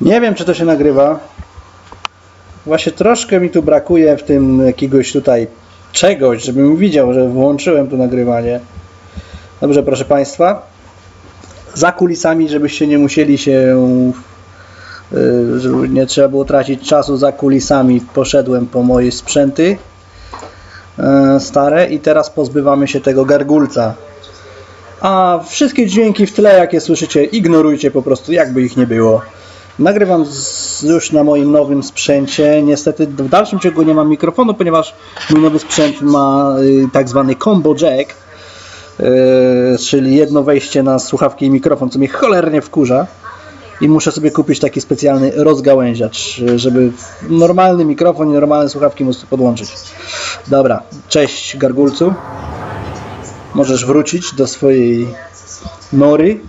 Nie wiem, czy to się nagrywa. Właśnie troszkę mi tu brakuje w tym jakiegoś tutaj czegoś, żebym widział, że włączyłem tu nagrywanie. Dobrze, proszę Państwa. Za kulisami, żebyście nie musieli się, y, żeby nie trzeba było tracić czasu za kulisami, poszedłem po moje sprzęty e, stare i teraz pozbywamy się tego gargulca. A wszystkie dźwięki w tle, jakie słyszycie, ignorujcie po prostu, jakby ich nie było. Nagrywam z, już na moim nowym sprzęcie. Niestety w dalszym ciągu nie mam mikrofonu, ponieważ mój nowy sprzęt ma y, tak zwany combo jack, y, czyli jedno wejście na słuchawki i mikrofon, co mnie cholernie wkurza. I muszę sobie kupić taki specjalny rozgałęziacz, żeby normalny mikrofon i normalne słuchawki móc podłączyć. Dobra, cześć gargulcu. Możesz wrócić do swojej nory.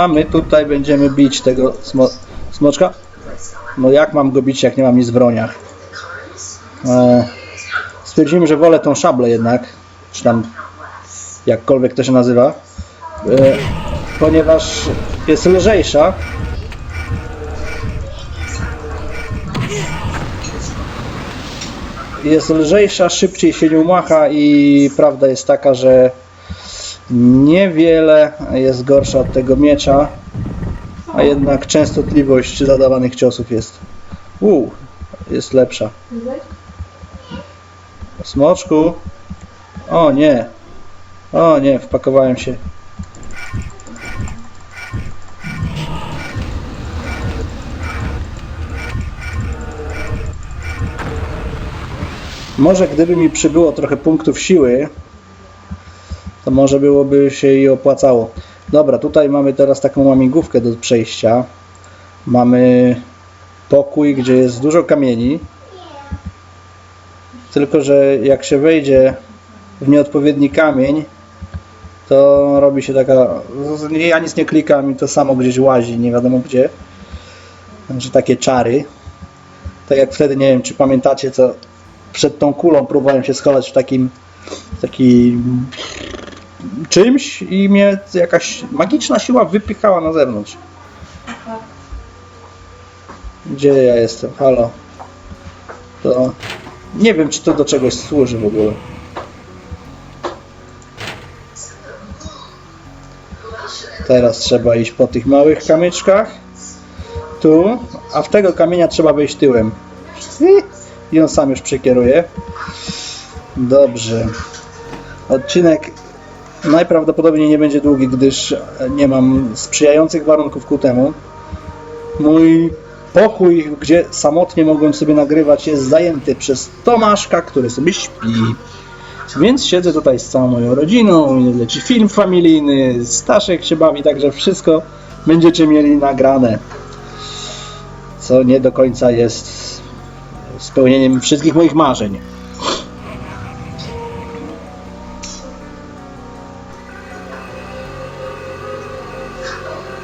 A my tutaj będziemy bić tego smo smoczka. No jak mam go bić, jak nie mam nic w broniach? E, stwierdzimy, że wolę tą szablę jednak, czy tam jakkolwiek to się nazywa, e, ponieważ jest lżejsza. Jest lżejsza, szybciej się nią macha i prawda jest taka, że niewiele jest gorsza od tego miecza, a jednak częstotliwość zadawanych ciosów jest u, jest lepsza. Smoczku. O nie. O nie, wpakowałem się. Może gdyby mi przybyło trochę punktów siły, to może byłoby się i opłacało. Dobra, tutaj mamy teraz taką łamigłówkę do przejścia. Mamy pokój, gdzie jest dużo kamieni. Tylko, że jak się wejdzie w nieodpowiedni kamień, to robi się taka. Ja nic nie klikam i to samo gdzieś łazi, nie wiadomo gdzie. Także takie czary. Tak jak wtedy, nie wiem, czy pamiętacie, co przed tą kulą próbowałem się schować w takim taki czymś i mnie jakaś magiczna siła wypychała na zewnątrz. Gdzie ja jestem? Halo. To nie wiem, czy to do czegoś służy w ogóle. Teraz trzeba iść po tych małych kamyczkach. Tu, a w tego kamienia trzeba wejść tyłem. I on sam już przekieruje. Dobrze. Odcinek najprawdopodobniej nie będzie długi, gdyż nie mam sprzyjających warunków ku temu. Mój pokój, gdzie samotnie mogłem sobie nagrywać, jest zajęty przez Tomaszka, który sobie śpi. Więc siedzę tutaj z całą moją rodziną, leci film familijny, Staszek się bawi, także wszystko będziecie mieli nagrane. Co nie do końca jest spełnieniem wszystkich moich marzeń.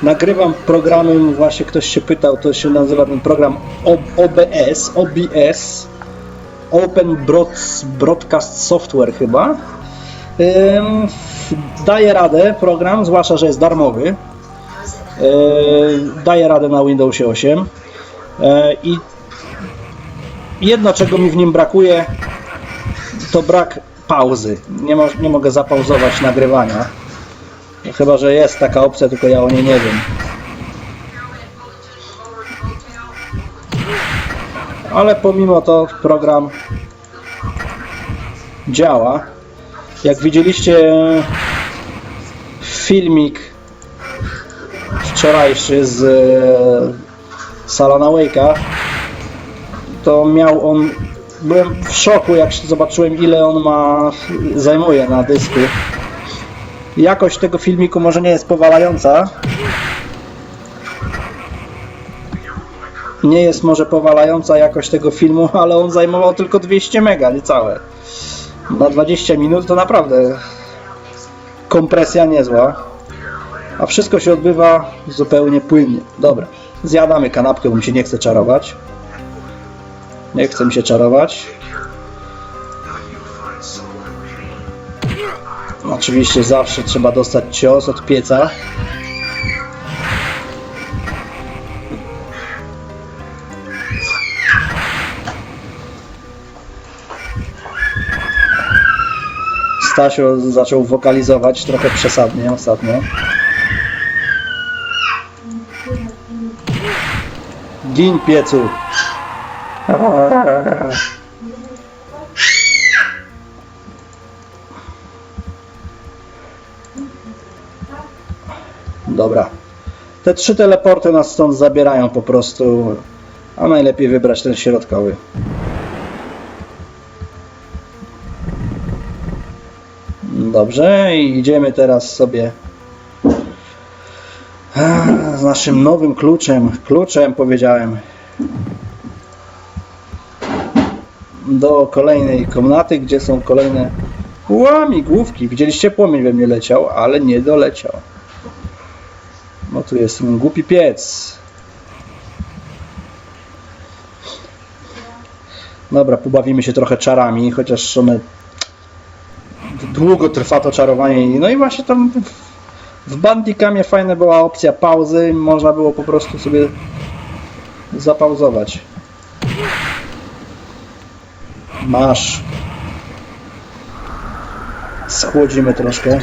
Nagrywam programem, właśnie ktoś się pytał, to się nazywa ten program OBS, OBS, Open Broad- Broadcast Software chyba. Daje radę program, zwłaszcza, że jest darmowy. Yy, daje radę na Windowsie 8. Yy, I jedno, czego mi w nim brakuje, to brak pauzy. Nie, mo nie mogę zapauzować nagrywania. No Chyba, że jest taka opcja, tylko ja o niej nie wiem. Ale pomimo to program działa. Jak widzieliście filmik wczorajszy z e, Salona Wake'a, to miał on. Byłem w szoku, jak zobaczyłem, ile on ma. zajmuje na dysku. Jakość tego filmiku może nie jest powalająca. Nie jest może powalająca jakość tego filmu, ale on zajmował tylko 200 mega, niecałe. Na 20 minut to naprawdę kompresja niezła. A wszystko się odbywa zupełnie płynnie. Dobra, zjadamy kanapkę, bo mi się nie chce czarować. Nie chce mi się czarować. Oczywiście zawsze trzeba dostać cios od pieca. Stasio zaczął wokalizować trochę przesadnie ostatnio. Gin piecu! Dobra. Te trzy teleporty nas stąd zabierają po prostu, a najlepiej wybrać ten środkowy. Dobrze, i idziemy teraz sobie z naszym nowym kluczem, kluczem powiedziałem, do kolejnej komnaty, gdzie są kolejne łamigłówki. Widzieliście, płomień we mnie leciał, ale nie doleciał. No tu jest głupi piec. Dobra, pobawimy się trochę czarami, chociaż one długo trwa to czarowanie. No i właśnie tam w- w Bandicamie fajna była opcja pauzy, można było po prostu sobie zapauzować. Masz. Schłodzimy troszkę.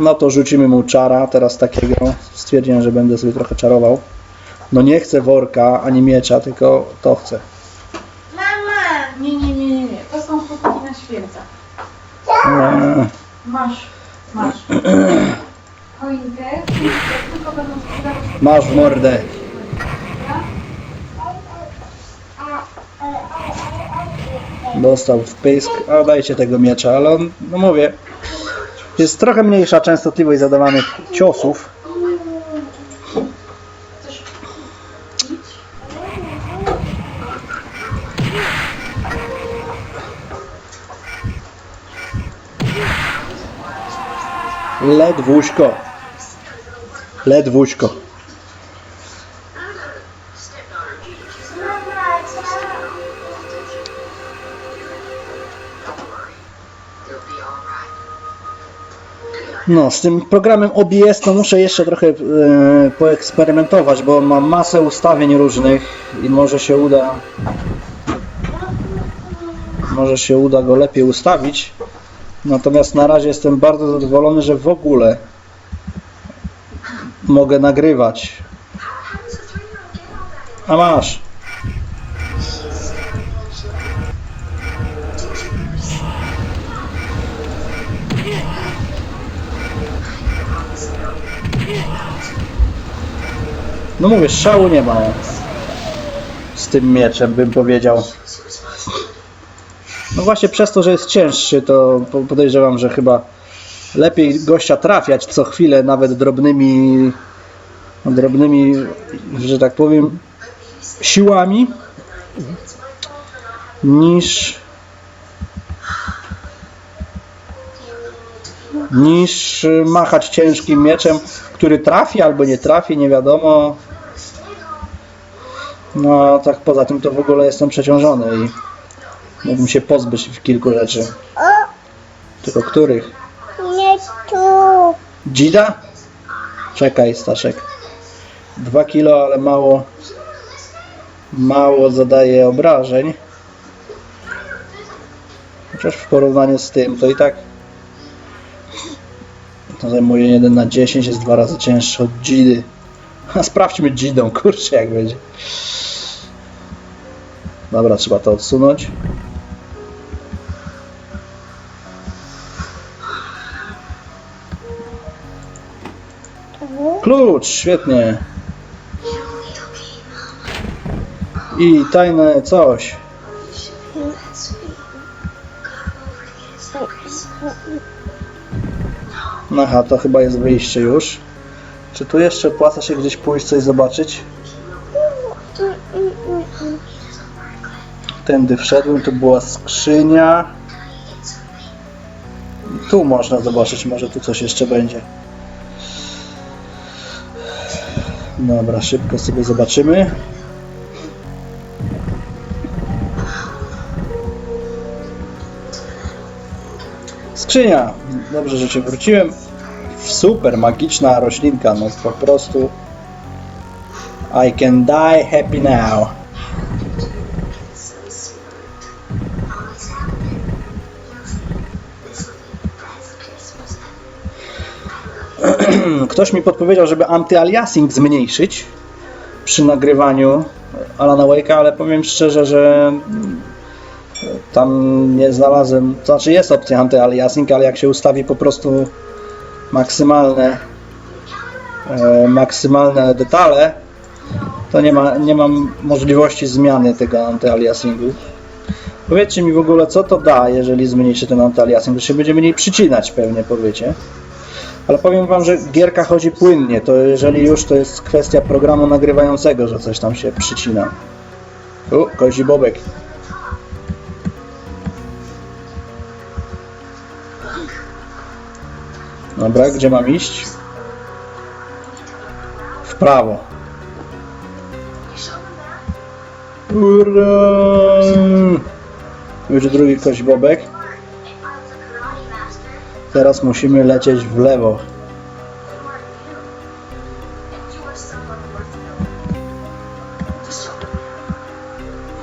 No to rzucimy mu czara, teraz takiego. Stwierdziłem, że będę sobie trochę czarował. No nie chcę worka ani miecza, tylko to chcę. Mama! Nie, nie, nie, nie, nie. To są chłopaki na święta. Eee, Masz, masz. Choinkę, tylko będą sprzedawać Masz w mordę. Dostał w pysk. A dajcie tego miecza, ale on, no mówię, jest trochę mniejsza częstotliwość zadawanych ciosów. Ledwuśko. Ledwuśko. No, z tym programem OBS to muszę jeszcze trochę e, poeksperymentować, bo mam masę ustawień różnych i może się uda może się uda go lepiej ustawić. Natomiast na razie jestem bardzo zadowolony, że w ogóle mogę nagrywać. A masz. No mówię, szału nie ma z tym mieczem, bym powiedział. No właśnie przez to, że jest cięższy, to po- podejrzewam, że chyba lepiej gościa trafiać co chwilę, nawet drobnymi, drobnymi, że tak powiem, siłami, niż niż machać ciężkim mieczem, który trafi albo nie trafi, nie wiadomo. No, tak poza tym to w ogóle jestem przeciążony i mógłbym się pozbyć kilku rzeczy. Tylko których? Nie tu. Dzida? Czekaj, Staszek. Dwa kilo, ale mało mało zadaje obrażeń. Chociaż w porównaniu z tym, to i tak to zajmuje 1 na 10, jest dwa razy cięższy od Dzidy. A sprawdźmy Dzidą, kurczę jak będzie. Dobra, trzeba to odsunąć. Klucz, świetnie. I tajne coś. Aha, to chyba jest wyjście już. Czy tu jeszcze opłaca się gdzieś pójść, coś zobaczyć? Tędy wszedłem, tu była skrzynia. I tu można zobaczyć, może tu coś jeszcze będzie. Dobra, szybko sobie zobaczymy. Skrzynia. Dobrze, że cię wróciłem. Super, magiczna roślinka, no po prostu I can die happy now. Ktoś mi podpowiedział, żeby antyaliasing zmniejszyć przy nagrywaniu Alana Wake'a, ale powiem szczerze, że tam nie znalazłem, to znaczy jest opcja antyaliasing, ale jak się ustawi po prostu maksymalne e, maksymalne detale, to nie ma, nie mam możliwości zmiany tego antyaliasingu. Powiedzcie mi w ogóle, co to da, jeżeli zmniejszy ten antyaliasing, to się będzie mniej przycinać pewnie, powiecie. Ale powiem wam, że gierka chodzi płynnie, to jeżeli już, to jest kwestia programu nagrywającego, że coś tam się przycina. U, kozi bobek. Dobra, gdzie mam iść? W prawo. Ura! Już drugi kość bobek. Teraz musimy lecieć w lewo.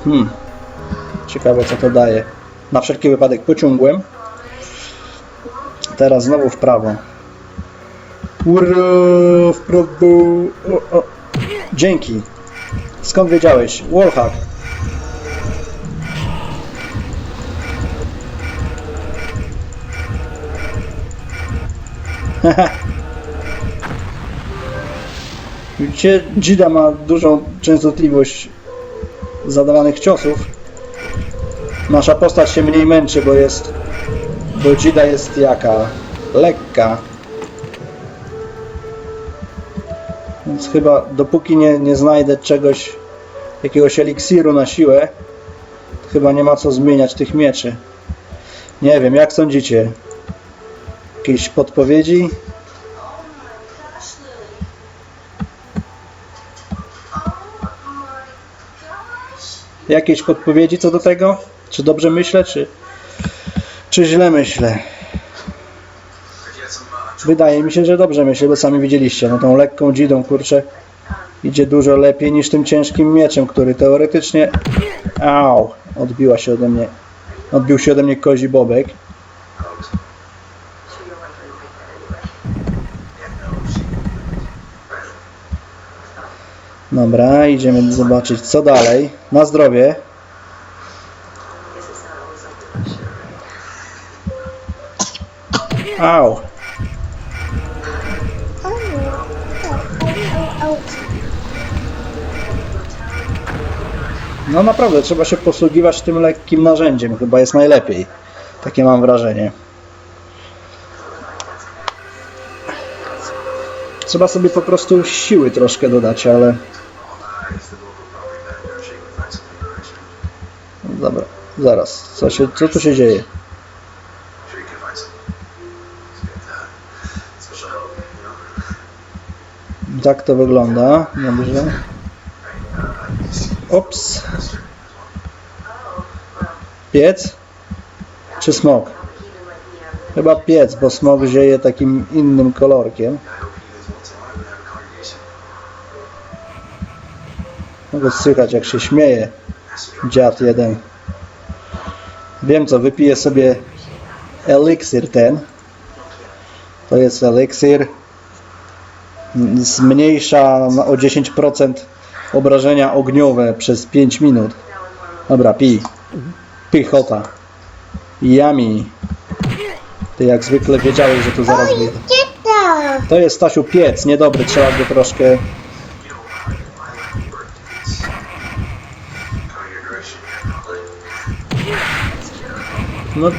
Hmm. Ciekawe co to daje. Na wszelki wypadek pociągłem. Teraz znowu w prawo. Ura, w prawo. O, o. Dzięki. Skąd wiedziałeś? Wallhack. Widzicie, Jida ma dużą częstotliwość zadawanych ciosów. Nasza postać się mniej męczy, bo jest... Bo Jida jest jaka? Lekka. Więc chyba dopóki nie, nie znajdę czegoś, jakiegoś eliksiru na siłę, chyba nie ma co zmieniać tych mieczy. Nie wiem, jak sądzicie? Jakieś podpowiedzi? Jakieś podpowiedzi co do tego? Czy dobrze myślę, czy, czy źle myślę? Wydaje mi się, że dobrze myślę, bo sami widzieliście, no tą lekką dzidą, kurczę, idzie dużo lepiej niż tym ciężkim mieczem, który teoretycznie... Au! Odbiła się ode mnie... Odbił się ode mnie kozi bobek. Dobra, idziemy zobaczyć co dalej. Na zdrowie. Au! No naprawdę, trzeba się posługiwać tym lekkim narzędziem. Chyba jest najlepiej. Takie mam wrażenie. Trzeba sobie po prostu siły troszkę dodać, ale... Dobra, zaraz. Co, się, co tu się dzieje? Tak to wygląda. Dobrze. Ops. Piec? Czy smok? Chyba piec, bo smok zieje takim innym kolorkiem. Mogę słychać jak się śmieje dziad jeden. Wiem co, wypiję sobie eliksir ten. To jest eliksir. Zmniejsza o 10% obrażenia ogniowe przez 5 minut. Dobra, pij. Pychota. Yummy. Ty jak zwykle wiedziałeś, że tu zaraz wyjdę. To jest Stasiu piec, niedobry, trzeba go troszkę... No...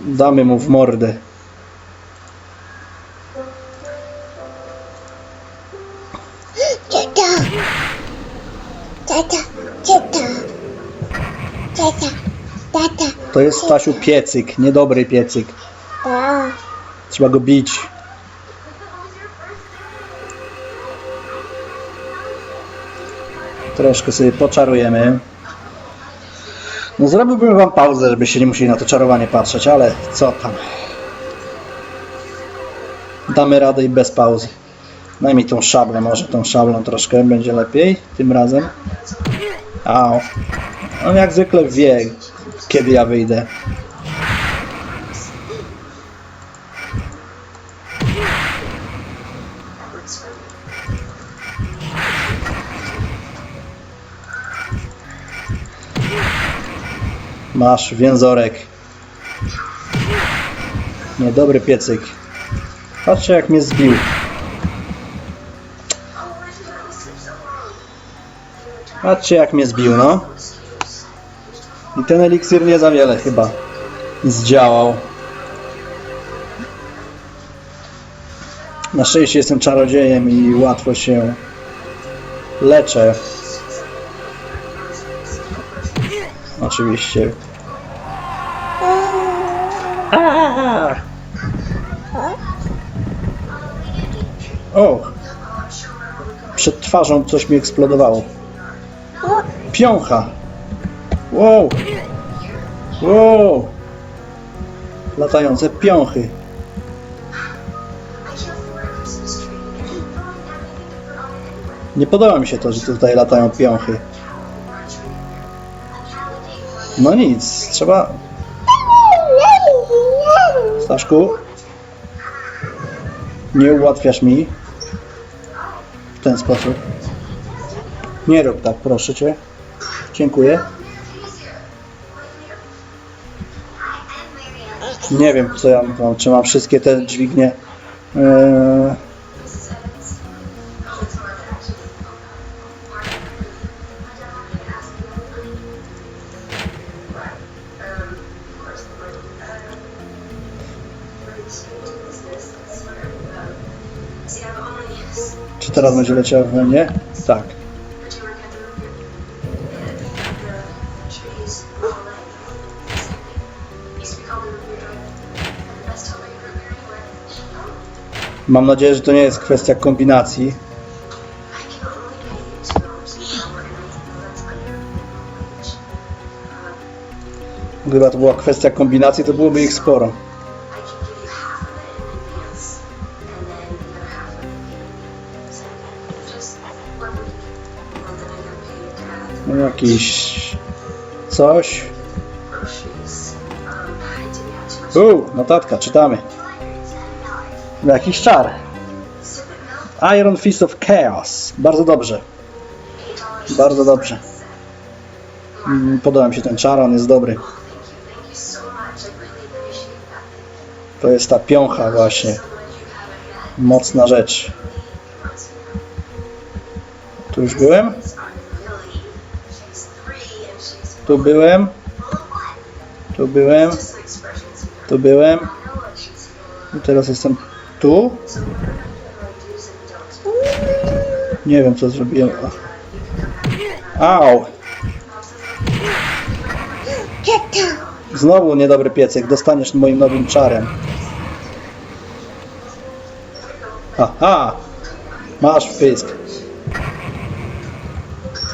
Damy mu w mordę. Tata. Tata. Tata. Tata. Tata. To jest Stasiu piecyk, niedobry piecyk. Trzeba go bić. Troszkę sobie poczarujemy. No zrobiłbym wam pauzę, żebyście nie musieli na to czarowanie patrzeć, ale co tam. damy radę i bez pauzy. Daj mi tą szablę, może tą szablą troszkę będzie lepiej tym razem. Au. On jak zwykle wie, kiedy ja wyjdę. Masz więzorek. Niedobry piecyk. Patrzcie jak mnie zbił. Patrzcie jak mnie zbił, no. I ten eliksir nie za wiele chyba zdziałał. Na szczęście jestem czarodziejem i łatwo się leczę. Oczywiście. Aaaa! O! Przed twarzą coś mi eksplodowało. Piącha! Wow! Wow! Latające piąchy. Nie podoba mi się to, że tutaj latają piąchy. No nic, trzeba... Staszku? Nie ułatwiasz mi w ten sposób. Nie rób tak, proszę cię. Dziękuję. Nie wiem, co ja mam, czy mam wszystkie te dźwignie. Eee, teraz będzie leciała we mnie? Tak. Mam nadzieję, że to nie jest kwestia kombinacji. Gdyby to była kwestia kombinacji, to byłoby ich sporo. Jakiś coś. U, notatka, czytamy. Jakiś czar. Iron Fist of Chaos. Bardzo dobrze. Bardzo dobrze. Mm, Podoba mi się ten czar, on jest dobry. To jest ta piącha właśnie. Mocna rzecz. Tu już byłem? Tu byłem. Tu byłem. Tu byłem. I teraz jestem tu. Nie wiem co zrobiłem. Au! Znowu niedobry piecyk. Dostaniesz moim nowym czarem. Aha! Masz pysk.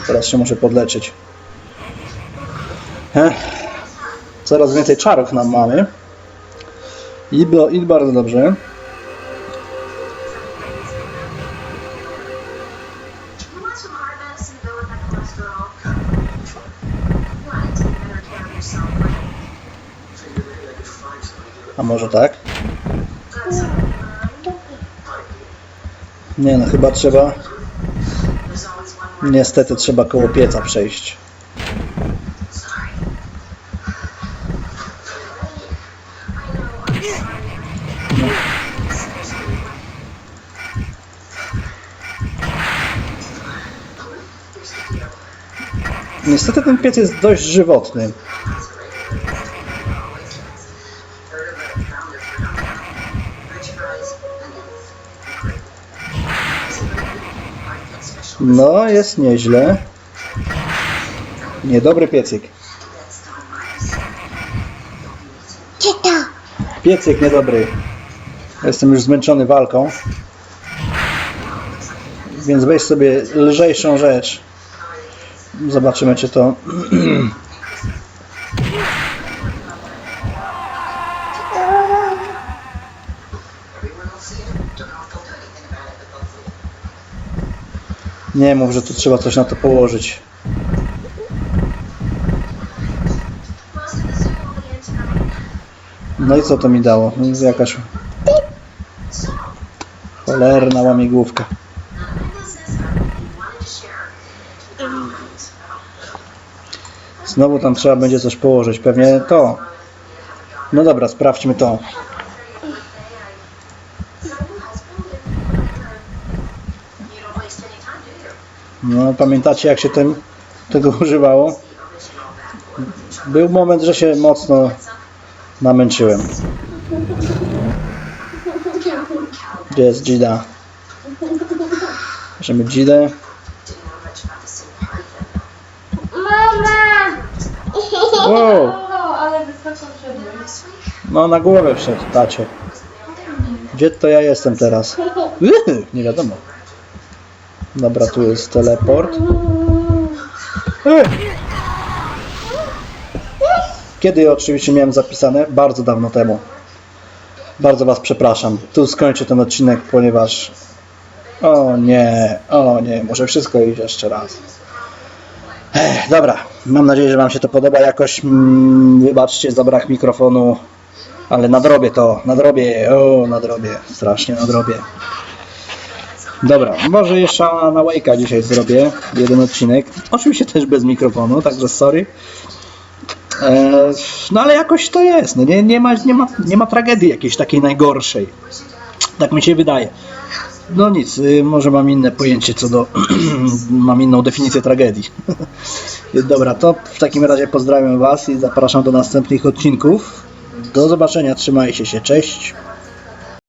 Teraz się muszę podleczyć. Coraz więcej czarów nam mamy. I, I bardzo dobrze. A może tak? Nie no, chyba trzeba... Niestety trzeba koło pieca przejść. Niestety ten piec jest dość żywotny. No, jest nieźle. Niedobry piecyk. Piecyk niedobry. Jestem już zmęczony walką. Więc weź sobie lżejszą rzecz. Zobaczymy, czy to... Nie mów, że tu trzeba coś na to położyć. No i co to mi dało? Jakaś cholerna łamigłówka. Znowu tam trzeba będzie coś położyć. Pewnie to. No dobra, sprawdźmy to. No pamiętacie jak się tym, tego używało? Był moment, że się mocno namęczyłem. Gdzie jest Gida? Bierzemy Gidę. Wow! Ale wysoko week, No na głowę wszedł, tacie. Gdzie to ja jestem teraz? Yy, Nie wiadomo. Dobra, tu jest teleport. Yy. Kiedy oczywiście miałem zapisane? Bardzo dawno temu. Bardzo Was przepraszam. Tu skończę ten odcinek, ponieważ... O nie, o nie, może wszystko iść jeszcze raz. Ech, dobra, mam nadzieję, że Wam się to podoba jakoś. Mm, wybaczcie za brak mikrofonu, ale nadrobię to, nadrobię, o, nadrobię, strasznie nadrobię. Dobra, może jeszcze na Wake'a dzisiaj zrobię jeden odcinek. Oczywiście też bez mikrofonu, także sorry. E, no ale jakoś to jest, no nie, nie, ma, nie, ma, nie ma tragedii jakiejś takiej najgorszej. Tak mi się wydaje. No nic, y, może mam inne pojęcie co do. mam inną definicję tragedii. Dobra, to w takim razie pozdrawiam Was i zapraszam do następnych odcinków. Do zobaczenia, trzymajcie się, cześć.